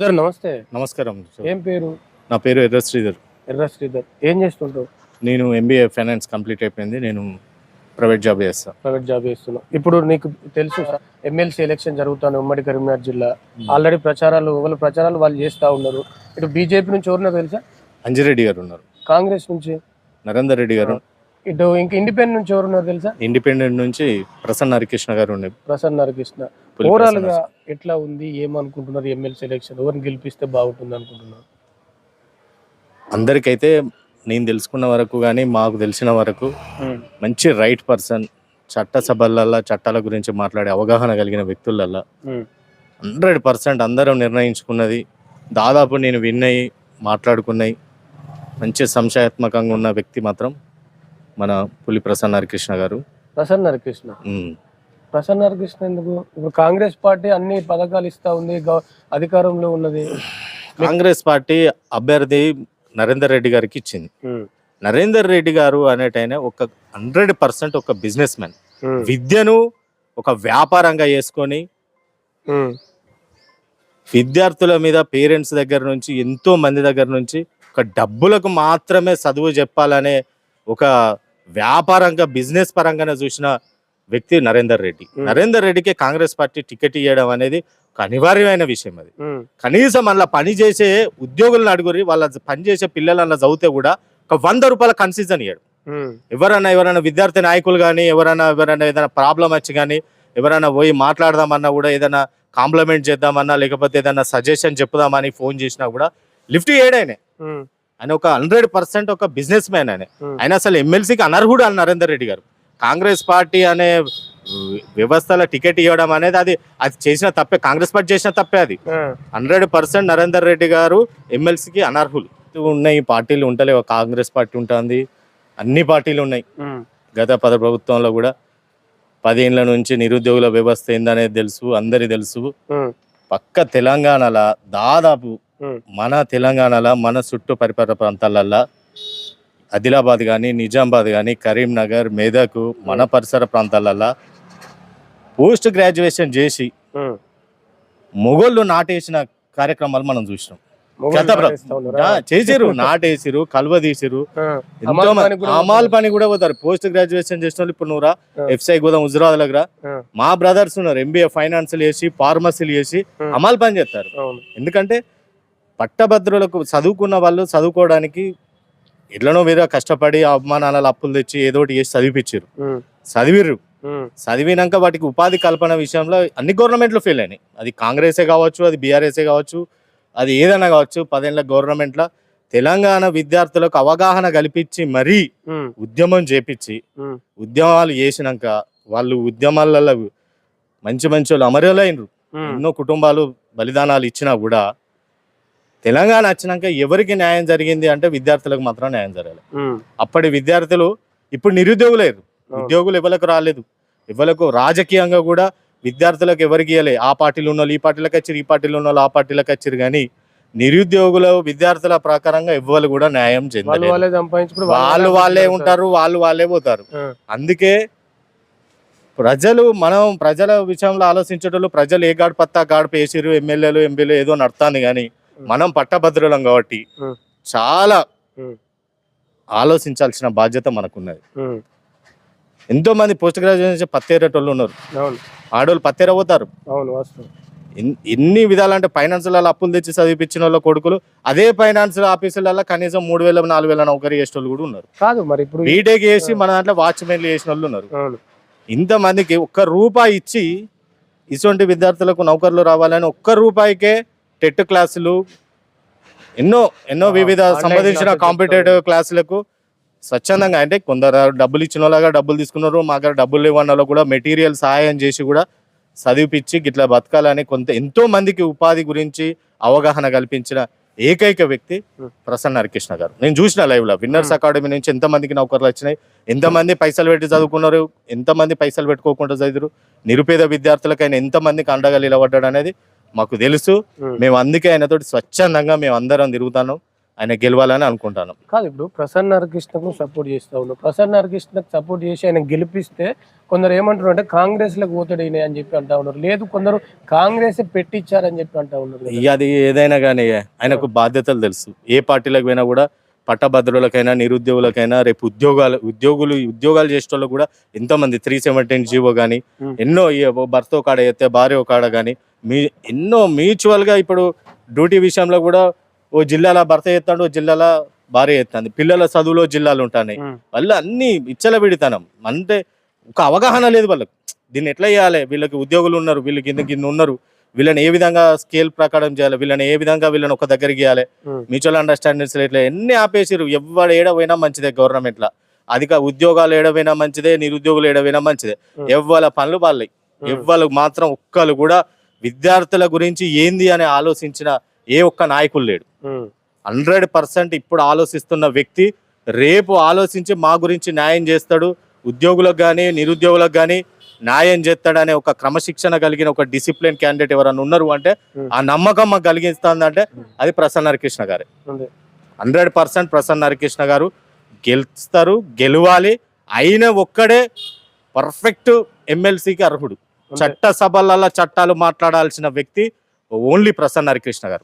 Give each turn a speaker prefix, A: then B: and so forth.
A: Sir నమస్తే.
B: నమస్కారం.
A: ఏం పేరు?
B: నా పేరు ఎర్ర శ్రీధర్.
A: ఎర్ర శ్రీధర్. ఏం చేస్తుంటావు?
B: నేను ఎంబీఏ ఫైనాన్స్ కంప్లీట్ అయిపోయింది. నేను ప్రైవేట్ జాబ్ చేస్తాను
A: ప్రైవేట్ జాబ్ చేస్తున్నావు ఇప్పుడు నీకు తెలుసు ఎమ్మెల్సీ ఎలక్షన్ జరుగుతాను ఉమ్మడి కరీంనగర్ జిల్లా. ఆల్రెడీ ప్రచారాలు వాళ్ళ ప్రచారాలు వాళ్ళు చేస్తా ఉన్నారు. ఇటు బీజేపీ నుంచి ఎవరినో తెలుసా?
B: అంజిరెడ్డి గారు ఉన్నారు.
A: కాంగ్రెస్ నుంచి.
B: నరేందర్ రెడ్డి గారు.
A: ఇటు ఇంకా ఇండిపెండెంట్ నుంచి ఎవరున్నారు తెలుసా?
B: ఇండిపెండెంట్ నుంచి ప్రసన్న హరికృష్ణ గారు ఉండే.
A: ప్రసన్న హరికృష్ణ. ఓవరాల్. గా ఎట్లా ఉంది? ఏమనుకుంటున్నారు ఎమ్మెల్సీ ఎలక్షన్ ఎవరిని గెలిపిస్తే బాగుంటుంది అనుకుంటున్నారు?
B: అందరికైతే నేను తెలుసుకున్న వరకు కానీ మాకు తెలిసిన వరకు మంచి రైట్ పర్సన్ చట్టసభలల్లో చట్టాల గురించి మాట్లాడే అవగాహన కలిగిన వ్యక్తులల్లో హండ్రెడ్ పర్సెంట్ అందరం నిర్ణయించుకున్నది దాదాపు నేను విన్నయి మాట్లాడుకున్నాయి మంచి సంశయాత్మకంగా ఉన్న వ్యక్తి మాత్రం మన పులి ప్రసన్న హరికృష్ణ గారు.
A: ప్రసన్న హరికృష్ణ. ప్రసన్న హరికృష్ణ ఎందుకు? ఇప్పుడు కాంగ్రెస్ పార్టీ అన్ని పథకాలు ఇస్తా ఉంది అధికారంలో ఉన్నది.
B: కాంగ్రెస్ పార్టీ అభ్యర్థి నరేందర్ రెడ్డి గారికి ఇచ్చింది. నరేందర్ రెడ్డి గారు అనేటైన ఒక హండ్రెడ్ పర్సెంట్ ఒక బిజినెస్ మ్యాన్. విద్యను ఒక వ్యాపారంగా చేసుకొని విద్యార్థుల మీద పేరెంట్స్ దగ్గర నుంచి ఎంతో మంది దగ్గర నుంచి ఒక డబ్బులకు మాత్రమే చదువు చెప్పాలనే ఒక వ్యాపారంగా బిజినెస్ పరంగానే చూసిన వ్యక్తి నరేందర్ రెడ్డి. నరేందర్ రెడ్డికి కాంగ్రెస్ పార్టీ టికెట్ ఇవ్వడం అనేది ఒక అనివార్యమైన విషయం అది. కనీసం అలా పని చేసే ఉద్యోగులను అడుగురి వాళ్ళ పని చేసే పిల్లలు అలా చదివితే కూడా ఒక వంద రూపాయల కన్సెషన్ ఇయ్యాడు. ఎవరైనా ఎవరైనా విద్యార్థి నాయకులు కానీ ఎవరైనా ఎవరైనా ఏదైనా ప్రాబ్లం వచ్చి కానీ ఎవరైనా పోయి మాట్లాడదామన్నా కూడా ఏదైనా కాంప్లిమెంట్ చేద్దామన్నా లేకపోతే ఏదైనా సజెషన్ చెప్పుదామని ఫోన్ చేసినా కూడా లిఫ్ట్ చేయడాయనే ఆయన ఒక హండ్రెడ్ పర్సెంట్ ఒక బిజినెస్ మ్యాన్ ఆయన. ఆయన అసలు ఎమ్మెల్సీకి అనర్హుడు అని నరేందర్ రెడ్డి గారు. కాంగ్రెస్ పార్టీ అనే వ్యవస్థలో టికెట్ ఇవ్వడం అనేది అది అది చేసిన తప్పే కాంగ్రెస్ పార్టీ చేసిన తప్పే అది. హండ్రెడ్ పర్సెంట్ నరేందర్ రెడ్డి గారు ఎమ్మెల్సీకి అనర్హులు. ఉన్నాయి పార్టీలు ఉంటలేవు కాంగ్రెస్ పార్టీ ఉంటుంది అన్ని పార్టీలు ఉన్నాయి. గత పద ప్రభుత్వంలో కూడా పదేళ్ళ నుంచి నిరుద్యోగుల వ్యవస్థ ఏందనేది తెలుసు అందరి తెలుసు. పక్క తెలంగాణలో దాదాపు మన తెలంగాణలో మన చుట్టూ పరిసర ప్రాంతాలల్లో ఆదిలాబాద్ కానీ నిజామాబాద్ కానీ కరీంనగర్ మెదక్ మన పరిసర ప్రాంతాలల్లో పోస్ట్ గ్రాడ్యుయేషన్ చేసి మొగోళ్ళు నాటేసిన కార్యక్రమాలు మనం చూసినాం. చేసిరు నాటేసిరు కలువ తీసిరు ఎంతో
A: అమాల్ పని కూడా
B: పోతారు. పోస్ట్ గ్రాడ్యుయేషన్ చేసిన వాళ్ళు ఇప్పుడు నువ్వురా
A: ఆ.
B: ఎఫ్సై గోదాం హుజరాబాద్ దగ్గర. మా బ్రదర్స్ ఉన్నారు ఎంబీఏ ఫైనాన్షియల్ చేసి ఫార్మసీలు చేసి. అమాల్ పని చేస్తారు. ఎందుకంటే పట్టభద్రులకు చదువుకున్న వాళ్ళు చదువుకోవడానికి ఎట్లనో మీద కష్టపడి అవమానాల అప్పులు తెచ్చి ఏదో ఒకటి చేసి చదివిపించారు చదివిర్రు.
A: ఉమ్,
B: చదివినాక వాటికి ఉపాధి కల్పన విషయంలో అన్ని గవర్నమెంట్లు ఫెయిల్ అయినాయి. అది కాంగ్రెసే కావచ్చు అది బీఆర్ఎస్ఏ కావచ్చు అది ఏదైనా కావచ్చు పదేళ్ళ గవర్నమెంట్లో తెలంగాణ విద్యార్థులకు అవగాహన కల్పించి మరీ ఉద్యమం చేపించి ఉద్యమాలు చేసినాక వాళ్ళు ఉద్యమాలలో మంచి మంచి వాళ్ళు అమరులైనరు. ఎన్నో కుటుంబాలు బలిదానాలు ఇచ్చినా కూడా తెలంగాణ వచ్చినాక ఎవరికి న్యాయం జరిగింది అంటే విద్యార్థులకు మాత్రం న్యాయం జరగాలి. అప్పటి విద్యార్థులు ఇప్పుడు నిరుద్యోగులేరు. ఉద్యోగులు ఎవరికి రాలేదు. ఎవరికి రాజకీయంగా కూడా విద్యార్థులకు ఎవరికి ఇవ్వలే ఆ పార్టీలు ఉన్న ఈ పార్టీలకు వచ్చారు ఈ పార్టీలో ఉన్న ఆ పార్టీలకు వచ్చారు కానీ నిరుద్యోగుల విద్యార్థుల ప్రకారంగా ఎవ్వరు కూడా న్యాయం చెందలేదు
A: వాళ్ళే
B: వాళ్ళు ఉంటారు వాళ్ళు వాళ్ళే పోతారు. అందుకే ప్రజలు మనం ప్రజల విషయంలో ఆలోచించేటోళ్ళు ప్రజలు ఏ గాడి పత్తా గాడి పేసిరు ఎమ్మెల్యేలు ఎంపీలు ఏదో నడుతుంది కానీ మనం పట్టభద్రులం కాబట్టి. చాలా. ఆలోచించాల్సిన బాధ్యత మనకున్నది. ఎంతో మంది పోస్ట్ గ్రాడ్యుయేషన్ పత్తేరేటోళ్ళు ఉన్నారు.
A: అవును.
B: ఆడోళ్ళు పత్తేర పోతారు
A: అవును వాస్తవం.
B: ఎన్- ఎన్ని విధాలంటే ఫైనాన్స్లలో అప్పులు తెచ్చి చదివిపించిన వాళ్ళ కొడుకులు అదే ఫైనాన్స్ ఆఫీసులలో కనీసం మూడు వేల నాలుగు వేల నౌకరీ చేసే వాళ్ళు కూడా ఉన్నారు.
A: కాదు మరి ఇప్పుడు
B: బీటెక్ చేసి మన దాంట్లో వాచ్మెన్లు చేసిన వాళ్ళు ఉన్నారు ఇంతమందికి ఒక్క రూపాయి ఇచ్చి ఇటువంటి విద్యార్థులకు నౌకర్లు రావాలని ఒక్క రూపాయికే టెట్ క్లాసులు ఎన్నో ఎన్నో వివిధ సంబంధించిన కాంపిటేటివ్ క్లాసులకు స్వచ్ఛందంగా అంటే కొందరు డబ్బులు ఇచ్చిన వాళ్ళగా డబ్బులు తీసుకున్నారు మా దగ్గర డబ్బులు వాళ్ళు కూడా మెటీరియల్ సహాయం చేసి కూడా చదివిపించి గిట్లా బతకాలని కొంత ఎంతో మందికి ఉపాధి గురించి అవగాహన కల్పించిన ఏకైక వ్యక్తి. ప్రసన్న హరికృష్ణ గారు నేను చూసిన లైవ్లో విన్నర్స్. అకాడమీ నుంచి ఎంతమందికి నౌకర్లు వచ్చినాయి ఎంతమంది పైసలు పెట్టి చదువుకున్నారు ఎంతమంది పైసలు పెట్టుకోకుండా చదివారు నిరుపేద విద్యార్థులకైనా ఎంతమందికి అండగా నిలబడ్డాడు అనేది మాకు తెలుసు. మేము. అందుకే ఆయనతోటి స్వచ్ఛందంగా మేము అందరం తిరుగుతాను ఆయన గెలవాలని అనుకుంటాను
A: కాదు ఇప్పుడు ప్రసన్న హరికృష్ణకు సపోర్ట్ చేస్తా ఉన్నావు ప్రసన్న హరికృష్ణకు సపోర్ట్ చేసి ఆయన గెలిపిస్తే కొందరు ఏమంటారు అంటే కాంగ్రెస్లకు పోతాడు అని చెప్పి అంటా ఉన్నారు. లేదు కొందరు కాంగ్రెస్ పెట్టించారని చెప్పి అంటా ఉన్నారు
B: అది ఏదైనా కానీ ఆయనకు బాధ్యతలు తెలుసు. ఏ పార్టీలకు పోయినా కూడా పట్టభద్రులకైనా నిరుద్యోగులకైనా రేపు ఉద్యోగాలు ఉద్యోగులు ఉద్యోగాలు చేసేటోళ్ళు కూడా ఎంతో మంది త్రీ సెవెంటీన్ జీవో కానీ. ఎన్నో భర్త కాడ ఎత్తే భార్య కాడ కానీ మీ ఎన్నో మ్యూచువల్గా ఇప్పుడు డ్యూటీ విషయంలో కూడా ఓ జిల్లాల భర్త ఎత్తాడు ఓ జిల్లాల భార్య ఎత్తాంది. పిల్లల చదువులో జిల్లాలు ఉంటాయి వాళ్ళు అన్ని విచ్చలవిడితనం అంటే ఒక అవగాహన లేదు వాళ్ళకి. దీన్ని ఎట్లా చేయాలి? వీళ్ళకి ఉద్యోగులు ఉన్నారు వీళ్ళకి ఇంత కింద ఉన్నారు. వీళ్ళని ఏ విధంగా స్కేల్ ప్రకారం చేయాలి వీళ్ళని ఏ విధంగా వీళ్ళని ఒక దగ్గరికి
A: ఉమ్,
B: మ్యూచువల్ అండర్స్టాండింగ్స్ ఇట్లా ఎన్ని ఆపేసిరు ఎవడు ఏడవైనా మంచిదే గవర్నమెంట్ లా. అధిక ఉద్యోగాలు ఏడవైనా మంచిదే నిరుద్యోగులు ఏడవైనా మంచిదే. ఎవ్వల పనులు వాళ్ళవి. ఎవ్వరు మాత్రం ఒక్కరు కూడా విద్యార్థుల గురించి ఏంది అని ఆలోచించిన ఏ ఒక్క నాయకులు లేడు. హండ్రెడ్ పర్సెంట్ ఇప్పుడు ఆలోచిస్తున్న వ్యక్తి రేపు ఆలోచించి మా గురించి న్యాయం చేస్తాడు. ఉద్యోగులకు కానీ నిరుద్యోగులకు కానీ న్యాయం చేస్తాడనే ఒక క్రమశిక్షణ కలిగిన ఒక డిసిప్లిన్ క్యాండిడేట్ ఎవరైనా ఉన్నారు అంటే. ఆ నమ్మకం మాకు కలిగిస్తుందంటే అది ప్రసన్న హరికృష్ణ గారే. హండ్రెడ్ పర్సెంట్ ప్రసన్న హరికృష్ణ గారు గెలుస్తారు గెలవాలి అయిన ఒక్కడే పర్ఫెక్ట్ ఎమ్మెల్సీకి అర్హుడు. చట్ట సభలలో చట్టాలు మాట్లాడాల్సిన వ్యక్తి ఓన్లీ ప్రసన్న హరికృష్ణ గారు